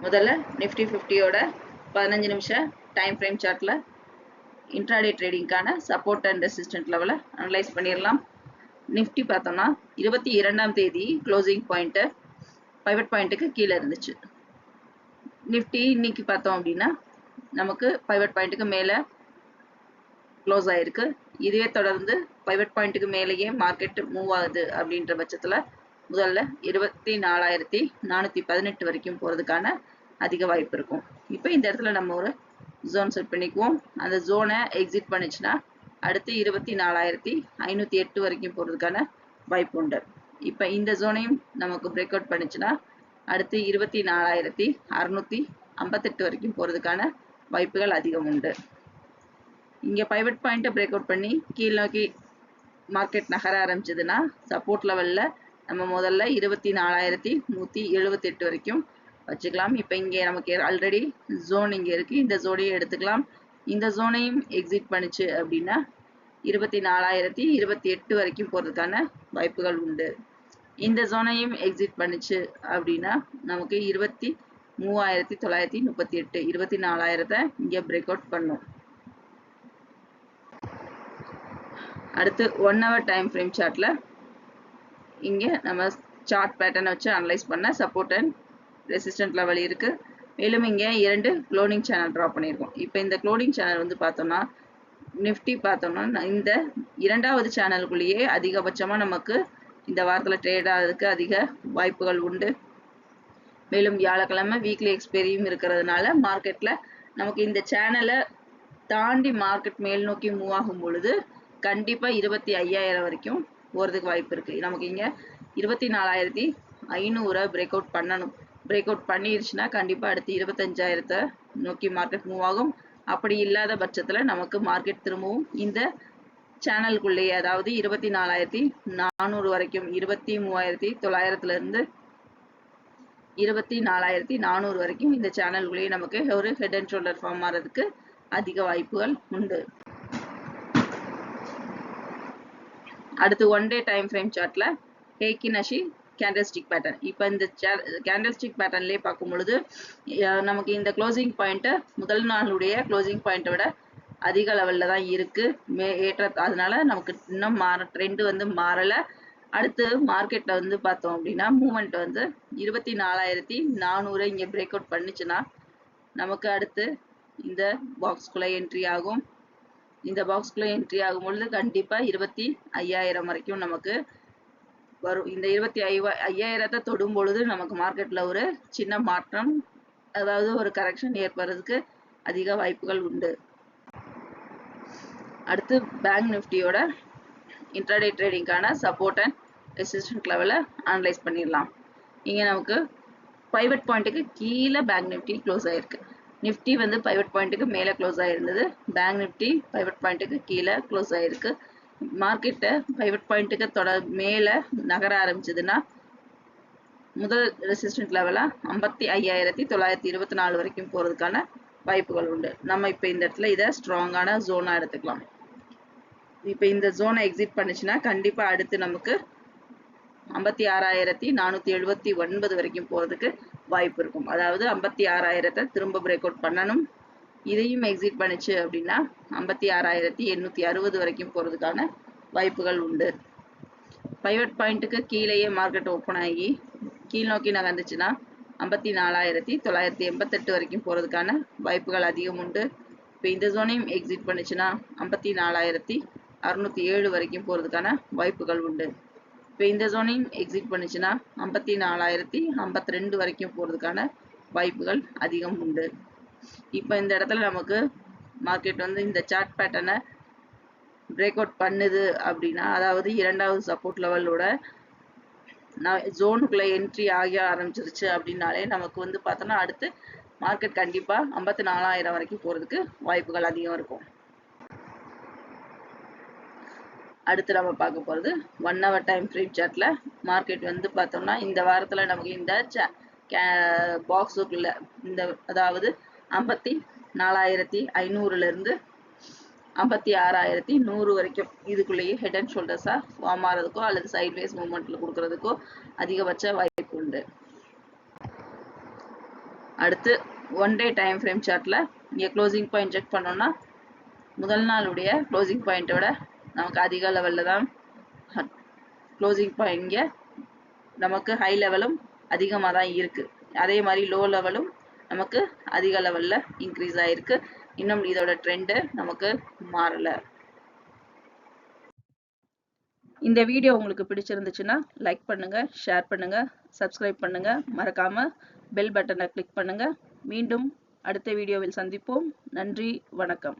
முதல்ல நிஃப்டி ஃபிஃப்டியோட பதினஞ்சு நிமிஷம் டைம் ஃப்ரேம் சார்ட்டில் இன்ட்ராடே ட்ரேடிங்க்கான சப்போர்ட் அண்ட் ரெசிஸ்டன்ட் லெவலை அனலைஸ் பண்ணிடலாம் நிஃப்டி பார்த்தோம்னா இருபத்தி இரண்டாம் தேதி க்ளோசிங் பாயிண்ட்டு பைவட் பாயிண்ட்டுக்கு கீழே இருந்துச்சு. நிஃப்டி இன்னைக்கு பார்த்தோம் அப்படின்னா நமக்கு பைவட் பாயிண்ட்டுக்கு மேலே க்ளோஸ் ஆகிருக்கு இதுவே தொடர்ந்து பைவட் பாயிண்ட்டுக்கு மேலேயே மார்க்கெட் மூவ் ஆகுது அப்படின்ற பட்சத்தில் முதல்ல இருபத்தி நாலாயிரத்தி நானூற்றி பதினெட்டு வரைக்கும் போகிறதுக்கான அதிக வாய்ப்பு இருக்கும். இப்போ இந்த இடத்துல நம்ம ஒரு ஜோன் செட் பண்ணிக்குவோம். அந்த ஜோனை எக்ஸிட் பண்ணுச்சுன்னா அடுத்து இருபத்தி நாலாயிரத்தி ஐநூற்றி எட்டு வரைக்கும் போகிறதுக்கான வாய்ப்பு உண்டு. இப்போ இந்த ஜோனையும் நமக்கு பிரேக் அவுட் பண்ணுச்சுன்னா அடுத்து இருபத்தி நாலாயிரத்தி அறுநூற்றி ஐம்பத்தெட்டு வரைக்கும் போகிறதுக்கான வாய்ப்புகள் அதிகம் உண்டு. இங்கே பைவட் பாயிண்ட்டை பிரேக் அவுட் பண்ணி கீழ் நோக்கி மார்க்கெட் நகர ஆரம்பிச்சதுன்னா சப்போர்ட் லெவலில் நம்ம முதல்ல இருபத்தி நாலாயிரத்தி நூற்றி எழுபத்தெட்டு வரைக்கும் வச்சுக்கலாம். இப்போ இங்கே நமக்கு ஆல்ரெடி ஜோன் இங்கே இருக்குது இந்த ஜோனையும் எடுத்துக்கலாம். இந்த ஜோனையும் எக்ஸிட் பண்ணுச்சு அப்படின்னா இருபத்தி நாலாயிரத்தி இருபத்தி எட்டு வரைக்கும் போகிறதுக்கான வாய்ப்புகள் உண்டு. இந்த ஜோனையும் எக்ஸிட் பண்ணுச்சு அப்படின்னா நமக்கு இருபத்தி மூவாயிரத்தி தொள்ளாயிரத்தி முப்பத்தி எட்டு இருபத்தி நாலாயிரத்தை இங்கே பிரேக் அவுட் பண்ணும். அடுத்து ஒன் ஹவர் டைம் ஃப்ரேம் சார்ட்டில் இங்கே நம்ம சார்ட் பேட்டர்னை வச்சு அனலைஸ் பண்ண சப்போர்ட் அண்ட் ரெசிஸ்டன்ட் லெவல் இருக்குது மேலும் இங்கே இரண்டு க்ளோனிங் சேனல் ட்ரா பண்ணியிருக்கோம். இப்போ இந்த க்ளோனிங் சேனல் வந்து பார்த்தோம்னா நிஃப்டி பார்த்தோம்னா இந்த இரண்டாவது சேனலுக்குள்ளேயே அதிகபட்சமாக நமக்கு இந்த வாரத்தில் ட்ரேட் ஆகிறதுக்கு அதிக வாய்ப்புகள் உண்டு. மேலும் வியாழக்கிழமை வீக்லி எக்ஸ்பெரியும் இருக்கிறதுனால மார்க்கெட்டில் நமக்கு இந்த சேனலை தாண்டி மார்க்கெட் மேல் நோக்கி மூவ் ஆகும் பொழுது கண்டிப்பாக இருபத்தி ஐயாயிரம் வரைக்கும் போகிறதுக்கு வாய்ப்பு இருக்குது நமக்கு இங்கே இருபத்தி நாலாயிரத்தி ஐநூறை பிரேக் அவுட் பண்ணணும். பிரேக் அவுட் பண்ணிருச்சுன்னா கண்டிப்பாக அடுத்து இருபத்தஞ்சாயிரத்தை நோக்கி மார்க்கெட் மூவ் ஆகும். அப்படி இல்லாத பட்சத்தில் நமக்கு மார்க்கெட் திரும்பவும் இந்த சேனலுக்குள்ளேயே அதாவது இருபத்தி நாலாயிரத்தி நானூறு வரைக்கும் இருபத்தி மூவாயிரத்தி தொள்ளாயிரத்துலேருந்து இருபத்தி நாலாயிரத்தி நானூறு வரைக்கும் இந்த சேனலுக்குள்ளேயே நமக்கு ஒரு ஹெட் அண்ட் ஷோல்டர் ஃபார்ம் ஆகிறதுக்கு அதிக வாய்ப்புகள் உண்டு. அடுத்து ஒன் டே டைம் ஃப்ரேம் சார்ட்ல ஹேக்கி நஷி கேண்டல்ஸ்டிக் பேட்டர்ன் இப்போ இந்த கேண்டல்ஸ்டிக் பேட்டர்ன்லேயே பார்க்கும் பொழுது நமக்கு இந்த க்ளோசிங் பாயிண்ட்டை முதல் நாளுடைய க்ளோசிங் பாயிண்ட்டை விட அதிக லெவலில் தான் இருக்குது மே ஏற்ற அதனால நமக்கு இன்னும் மாற ட்ரெண்டு வந்து மாறலை. அடுத்து மார்க்கெட்டில் வந்து பார்த்தோம் அப்படின்னா மூமெண்ட் வந்து இருபத்தி நாலாயிரத்தி நானூறு இங்கே பிரேக் அவுட் பண்ணிச்சுன்னா நமக்கு அடுத்து இந்த பாக்ஸ்குள்ளே என்ட்ரி ஆகும். இந்த பாக்ஸ்குள்ளே என்ட்ரி ஆகும் பொழுது கண்டிப்பாக இருபத்தி ஐயாயிரம் வரைக்கும் நமக்கு வரும். இந்த இருபத்தி ஐவா ஐயாயிரத்தை தொடும் பொழுது நமக்கு மார்க்கெட்டில் ஒரு சின்ன மாற்றம் அதாவது ஒரு கரெக்ஷன் ஏற்படுறதுக்கு அதிக வாய்ப்புகள் உண்டு. அடுத்து பேங்க் நிஃப்டியோட இன்ட்ராடே ட்ரேடிங்கான சப்போர்ட் அண்ட் ரெசிஸ்டன்ட் லெவலை அனலைஸ் பண்ணிடலாம். இங்கே நமக்கு ப்ரைவேட் பாயிண்ட்டுக்கு கீழே பேங்க் நிஃப்டி க்ளோஸ் ஆகிருக்கு நிஃப்டி வந்து பைவட் பாயிண்ட்டுக்கு மேலே க்ளோஸ் ஆயிருந்தது. பேங்க் நிஃப்டி பைவட் பாயிண்ட்டுக்கு கீழே க்ளோஸ் ஆயிருக்கு. மார்க்கெட்டை பைவட் பாயிண்ட்டுக்கு தொட மேலே நகர ஆரம்பிச்சதுன்னா முதல் ரெசிஸ்டன்ட் லெவலாக ஐம்பத்தி ஐயாயிரத்தி தொள்ளாயிரத்தி இருபத்தி நாலு வரைக்கும் போகிறதுக்கான வாய்ப்புகள் உண்டு. நம்ம இப்போ இந்த இடத்துல இதை ஸ்ட்ராங்கான ஜோனாக எடுத்துக்கலாம். இப்போ இந்த ஜோனை எக்ஸிட் பண்ணுச்சுன்னா கண்டிப்பாக அடுத்து நமக்கு ஐம்பத்தி ஆறாயிரத்தி நானூற்றி எழுபத்தி ஒன்பது வரைக்கும் போகிறதுக்கு வாய்ப்பு இருக்கும். அதாவது ஐம்பத்தி ஆறாயிரத்தை திரும்ப பிரேக் அவுட் பண்ணணும். இதையும் எக்ஸிட் பண்ணுச்சு அப்படின்னா ஐம்பத்தி ஆறாயிரத்தி எண்ணூற்றி அறுபது வரைக்கும் போகிறதுக்கான வாய்ப்புகள் உண்டு. பைவட் பாயிண்ட்டுக்கு கீழேயே மார்க்கெட் ஓப்பன் ஆகி கீழ் நோக்கி நகர்ந்துச்சுன்னா ஐம்பத்தி நாலாயிரத்தி தொள்ளாயிரத்தி எண்பத்தெட்டு வரைக்கும் போகிறதுக்கான வாய்ப்புகள் அதிகம் உண்டு. இப்போ இந்த ஜோனையும் எக்ஸிட் பண்ணுச்சுன்னா ஐம்பத்தி நாலாயிரத்தி அறுநூற்றி ஏழு வரைக்கும் போகிறதுக்கான வாய்ப்புகள் உண்டு. இப்போ இந்த ஜோனையும் எக்ஸிட் பண்ணுச்சுன்னா ஐம்பத்தி நாலாயிரத்தி ஐம்பத்தி ரெண்டு வரைக்கும் போகிறதுக்கான வாய்ப்புகள் அதிகம் உண்டு. இப்போ இந்த இடத்துல நமக்கு மார்க்கெட் வந்து இந்த சார்ட் பேட்டர்னை பிரேக் அவுட் பண்ணுது அப்படின்னா அதாவது இரண்டாவது சப்போர்ட் லெவலோட நான் ஜோனுக்குள்ளே என்ட்ரி ஆகி ஆரம்பிச்சிருச்சு அப்படின்னாலே நமக்கு வந்து பார்த்தோன்னா அடுத்து மார்க்கெட் கண்டிப்பாக ஐம்பத்தி நாலாயிரம் வரைக்கும் போகிறதுக்கு வாய்ப்புகள் அதிகம் இருக்கும். அடுத்து நம்ம பார்க்க போறது ஒன் ஹவர் டைம் ஃப்ரேம் சார்ட்ல மார்க்கெட் வந்து பார்த்தோம்னா இந்த வாரத்துல நமக்கு இந்த பாக்ஸுக்குள்ள இந்த அதாவது ஐம்பத்தி நாலாயிரத்தி ஐநூறுல இருந்து ஐம்பத்தி ஆறாயிரத்தி நூறு வரைக்கும் இதுக்குள்ளேயே ஹெட் அண்ட் ஷோல்டர்ஸாக ஃபார்ம் ஆகிறதுக்கோ அல்லது சைட்வேஸ் மூமெண்ட்டில் கொடுக்கறதுக்கோ அதிகபட்ச வாய்ப்பு உண்டு. அடுத்து ஒன் டே டைம் ஃப்ரேம் சார்ட்ல இங்க க்ளோசிங் பாயிண்ட் செக் பண்ணோம்னா முதல் நாளுடைய க்ளோசிங் பாயிண்ட்டோட நமக்கு அதிக லெவல்ல தான் க்ளோசிங் பாயிங்க நமக்கு ஹை லெவலும் அதிகமாக தான் இருக்கு. அதே மாதிரி லோ லெவலும் நமக்கு அதிக லெவல்ல இன்க்ரீஸ் ஆகிருக்கு இன்னும் இதோட ட்ரெண்டு நமக்கு மாறலை. இந்த வீடியோ உங்களுக்கு பிடிச்சிருந்துச்சுன்னா லைக் பண்ணுங்க ஷேர் பண்ணுங்க சப்ஸ்கிரைப் பண்ணுங்க. மறக்காமல் பெல் பட்டனை கிளிக் பண்ணுங்க. மீண்டும் அடுத்த வீடியோவில் சந்திப்போம். நன்றி வணக்கம்.